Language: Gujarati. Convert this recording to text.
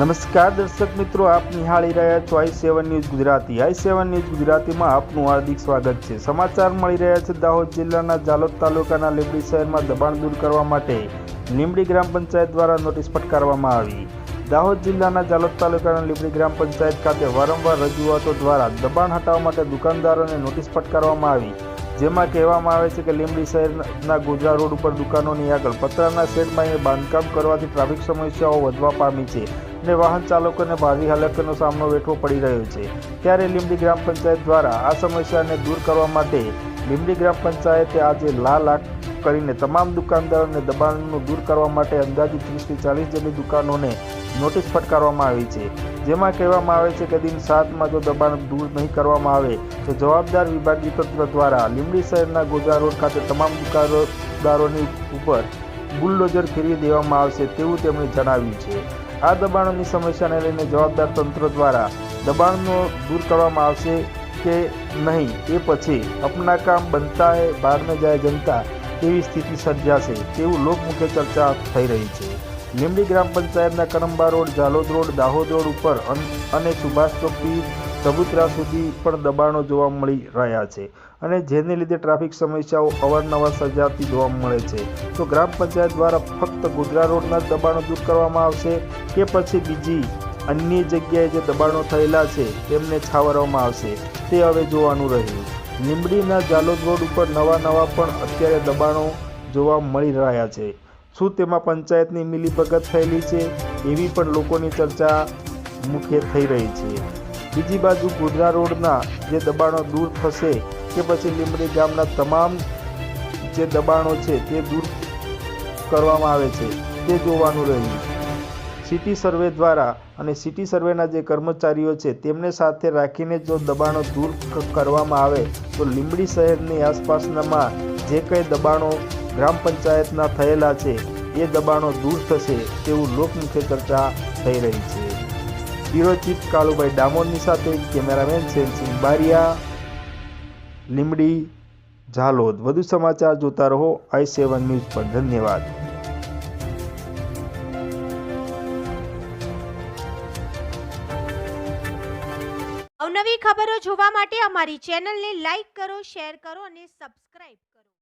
નમસ્કાર દર્શક મિત્રો, આપ નિહાળી રહ્યા છો I seven news Gujarati. I seven news ગુજરાતીમાં આપનું હાર્દિક સ્વાગત છે. સમાચાર મળી રહ્યા છે દાહોદ જિલ્લાના જાલોદ તાલુકાના લીંબડી શહેરમાં દબાણ દૂર કરવા માટે લીંબડી ગ્રામ પંચાયત દ્વારા નોટિસ ફટકારવામાં આવી. દાહોદ જિલ્લાના જાલોદ તાલુકાના લીંબડી ગ્રામ પંચાયત ખાતે વારંવાર રજૂઆતો દ્વારા દબાણ હટાવવા માટે દુકાનદારોને નોટિસ ફટકારવામાં આવી. જેમાં કહેવામાં આવે છે કે લીંબડી શહેરના ગોધરા રોડ ઉપર દુકાનોની આગળ પતરાના શેડમાં એ બાંધકામ કરવાથી ટ્રાફિક સમસ્યાઓ વધવા પામી છે. અને વાહન ચાલકોને ભારે હાલકનો સામનો વેઠવો પડી રહ્યો છે. ત્યારે લીંબડી ગ્રામ પંચાયત દ્વારા આ સમસ્યાને દૂર કરવા માટે લીંબડી ગ્રામ પંચાયતે આજે લાલ આંખ કરીને તમામ દુકાનદારોને દબાણનું દૂર કરવા માટે અંદાજિત ત્રીસથી ચાલીસ જેટલી દુકાનોને નોટિસ ફટકારવામાં આવી છે. જેમાં કહેવામાં આવે છે કે દિન સાતમાં જો દબાણ દૂર નહીં કરવામાં આવે, તો જવાબદાર વિભાગીય તંત્ર દ્વારા લીંબડી શહેરના ગોજા રોડ ખાતે તમામ દુકાનદારોની ઉપર બુલડોઝર ફેરવી દેવામાં આવશે તેવું તેમણે જણાવ્યું છે. આ દબાણોની સમસ્યાને લઈને જવાબદાર તંત્ર દ્વારા દબાણનો દૂર કરવામાં આવશે કે નહીં એ પછી અપના કામ બનતા હે બહાર ન જાય જનતા તેવી સ્થિતિ સર્જાશે તેવું લોકમુખે ચર્ચા થઈ રહી છે. લીંબડી ગ્રામ પંચાયતના Karamba road, Jhalod road, Dahod road ઉપર અને સુભાષ ચોકથી સબુત્રા સુધી પણ દબાણો જોવા મળી રહ્યા છે અને જેને લીધે ટ્રાફિક સમસ્યાઓ અવારનવાર સર્જાતી જોવા મળે છે. તો ગ્રામ પંચાયત દ્વારા ફક્ત ગોધરા રોડના દબાણો દૂર કરવામાં આવશે કે પછી બીજી અન્ય જગ્યાએ જે દબાણો થયેલા છે તેમને છાવરવામાં આવશે તે હવે જોવાનું રહ્યું. લીંબડીના જાલોદ રોડ ઉપર નવા નવા પણ અત્યારે દબાણો જોવા મળી રહ્યા છે. શું તેમાં પંચાયતની મિલીભગત થયેલી છે એવી પણ લોકોની ચર્ચા મુખ્ય થઈ રહી છે. બીજી બાજુ ગોધરા રોડના જે દબાણો દૂર થશે કે પછી લીંબડી ગામના તમામ જે દબાણો છે તે દૂર કરવામાં આવે છે, તે જોવાનું રહ્યું. સિટી સર્વે દ્વારા અને સિટી સર્વેના જે કર્મચારીઓ છે તેમને સાથે રાખીને જો દબાણો દૂર કરવામાં આવે, તો લીંબડી શહેરની આસપાસનામાં જે કંઈ દબાણો ગ્રામ પંચાયતના થયેલા છે, એ દબાણો દૂર થશે તેવું લોકમુખે ચર્ચા થઈ રહી છે. બ્યુરો ચીફ કાલુભાઈ ડામોરની સાથે કેમેરામેન સેનસિંહ બારિયા લીંબડી ઝાલોદ વધુ સમાચાર જોતા રહો આઈ સેવન ન્યૂઝ પર. ધન્યવાદ. અવનવી ખબરો જોવા માટે અમારી ચેનલને લાઈક કરો, શેર કરો અને સબસ્ક્રાઇબ